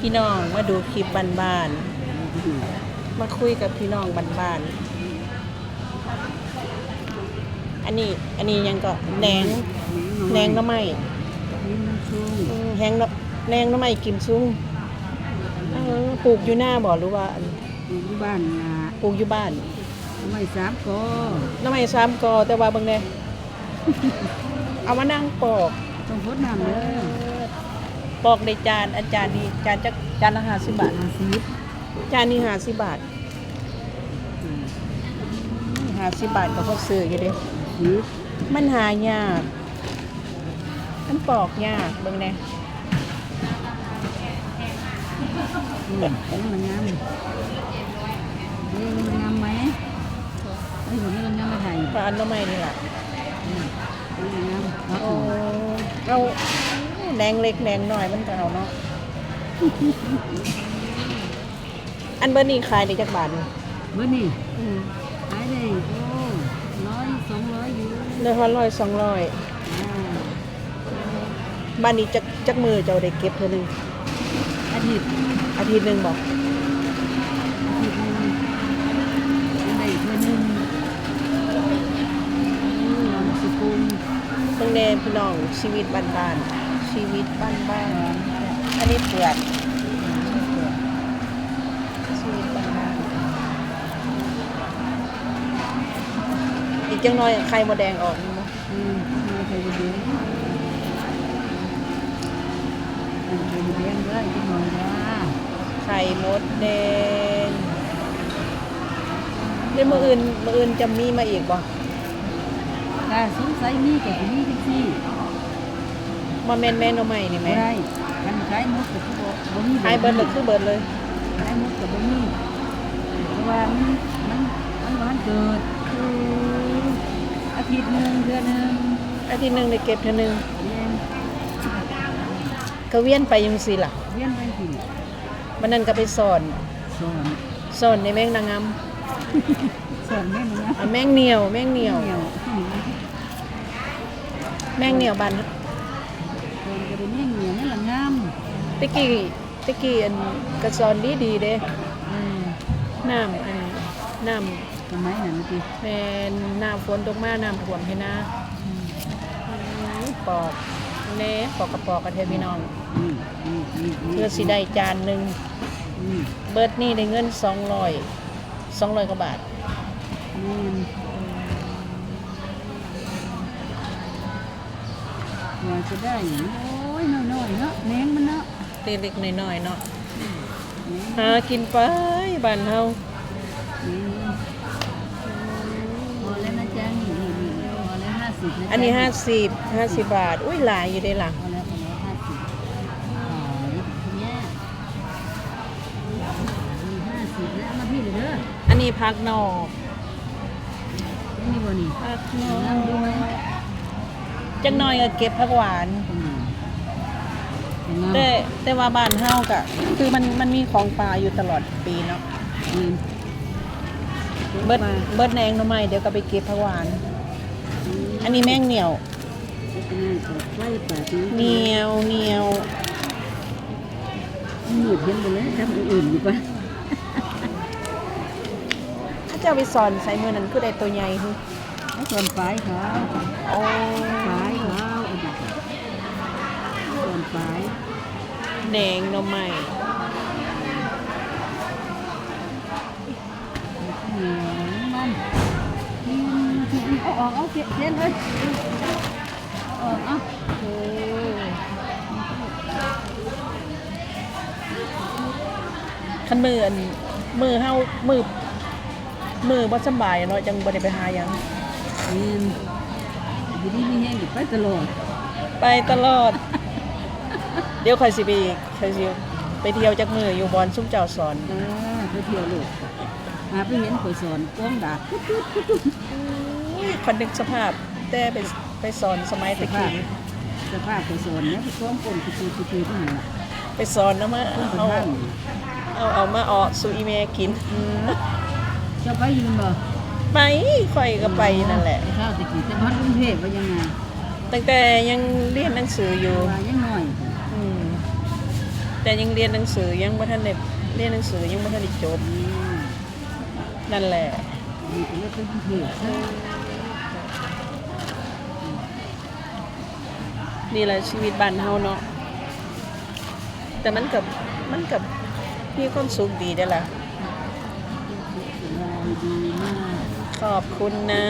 พี่น้องมาดูคลิปบ้านๆมาคุยกับพี่น้องบ้านๆอันนี้อันนี้ยังก็แหนงแหนงหน้ำไม้นี่มันชุ่มอืมแหงหน่อแหนงหน้ำไม้กิมซุ้งเออปลูกอยู่หน้าบ่หรือว่าอันอยู่บ้านนะปลูกอยู่บ้านไม่สามก็หน้ำไม้สามกอแต่ว่าเบางแน่ เอามานั่งปอกต้องพดน้ำเลย ปอกในจานอาจารย์นี่จานจะจานละห้าสิบบาทอาซิบจานนี้ห้าสิบบาทห้าสิบบาทก็พอซื้ออยู่เดิซิบมันหายาก มันปอกยากเบิ่งแน่อืมอันนี้มันงามนี่มันงามไหมไอ้ผมนี่มันงามมาไทยปลาอันละไม่นี่แหละอืมอันนี้มันงามเอาโอ้เอา แหนงเล็กแหนงน้อยมันก็เอาเนาะ อันเบอร์นี่ขายได้จักบาทนี่เมื่อนี่อืมขายได้โอ้ร้อยสองร้อยอยู่เดือนละร้อยสองร้อยอ่าบ้านนี้จักจักมือเจ้าได้เก็บเท่านึงอาทิตย์อาทิตย์หนึ่งบอกอาทิตย์หนึงได้เพื่อหนึงอืมลองสกุลเบิ่งแน่พี่น้องชีวิตบ้านๆ ชีวิตบ้านๆอันนี้เปลือกชีวิตบ้านๆอีกจังน้อยไข่มดแดงออกนี่มั้อืมไม่เคยไปเลี้ยงไม่เคยไปเลี้ยงเลยที่หน่อยนะไข่มดแดงเดี๋ยวมืออื่นมืออื่นจะมีมาอีกบ่ถ้าสงสัยมีก็สิมีจั งซี่มาแม่นแม่นเอาใหม่นี่ไหมบ่ได้คันขายหมดก็คือบ่บ่มีขายเบิร์ดเลยคือเบิร์ดเลยขายหมดก็บ่มีเพราะว่ามันมันมันบ่ทันเกิดอาทิตย์หนึงเดือนหนึงอาทิตย์หนึ่งได้เก็บเท่านึงเรียนก็เวียนไปยังสิล่ะเรียนไปสิมันนั่นก็ไปสอนสอนสอนในแมงนางงามสอนแม่นนะอะแมงเหนียว แมงเหนียว เหนียวแมงเหนียวบาน คนก็ได้แม่เหนียวนี่ละงามตะกี้ตะกี้อันกระสอนดีดีเด้อืมน้ำอันน้สมัยนั้นติำแม่นน้ำฝนตกมาน้ำท่วมให้นะปอกเน่ปอกกระปอกกระเทยพี่น้องอืมอืมอืมมเพื่อสิได้จานหนึ่งเบิร์ดนี่ได้เงินสองร้อยสองร้อยกว่าบาทว่าจะได้ โอ้ยน้อยๆเนาะแหนงมันเนาะตีเล็กๆน้อยๆเนาะแหนงหากินไปบ้านเฮานี่พอแล้วนะจ๊ะนี่นี่นี่พอแล้วห้าสิบนะจ๊ะอันนี้ห้าสิบห้าสิบบาท อุ้ยหลายอยู่ได้หลังพอแล้วพอแล้วห้าสิบอ๋อนี่คุณแม่นี่ห้าสิบแล้วเอามาพี่เลยเด้ออันนี้พักนอกนี่บ่นี่พักนอนั่งดูไหมกจังน้อยก็เก็บผักหวานเป็นไง แต่แต่ว่าบ้านเฮากะคือมันมันมีของป่าอยู่ตลอดปีเนาะอืมเบิดเบิดแนงหน่อไม้เดี๋ยวก็ไปเก็บผักหวาน อันนี้แมงเหนียวเป็นไงเปิดไฟเปิดเหนียวเหนียวหยุดเห็นไปเลยทำอื่นๆดีกว่าถ้าเจ้าไปสอนใส่มือนั้นคือได้ตัวใหญ่คือให้ส่วนฝายเขาโอ้ ฝายเขาเอาแบบ ส่วนฝายแดงหน่อไม้เหนียวมันอืมเอาออกเอาเสียเสียเลยเอาออกเอาโอ้คันมืออันมือเฮามือมือบ่สำบายเนาะจังบ่ได้ไปหาหยังนี่อยู่ดีมีแห้งอยู่ไปตลอด ไปตลอด เดี๋ยวค่อยสิไปอีกค่อยสิไปเที่ยวจักมืออยู่บอนซุ้มเจ้าสอนเออไปเที่ยวโลกหาไปเห็นข่อยสอนกล้องดาบคนนึกสภาพแต่ไปไปสอนสมัยตะกี้สภาพข่อยสอนเนี่ยไปกล้องปนคือคือคือที่นั่นล่ะไปสอนนะมาต้องไปเอาทางเอาเอามาออกสู่อีเมลกินเออเจะไปอยืนบ่ไปค่อยก็ไปนั่นแหละไปข้าวตะกี้แต่พัดกรุงเทพว่ายังไงตั้งแต่ยังเรียนหนังสืออยู่ว่ายังน้อยอืม แต่ยังเรียนหนังสือยังบ่ทันได้เรียนหนังสือยังบ่ทันได้จบนั่นแหละนี่แหละชีวิตบ้านเฮาเนาะแต่มันกับมันกับมีความสุขดีเด้อล่ะขอบคุณนะ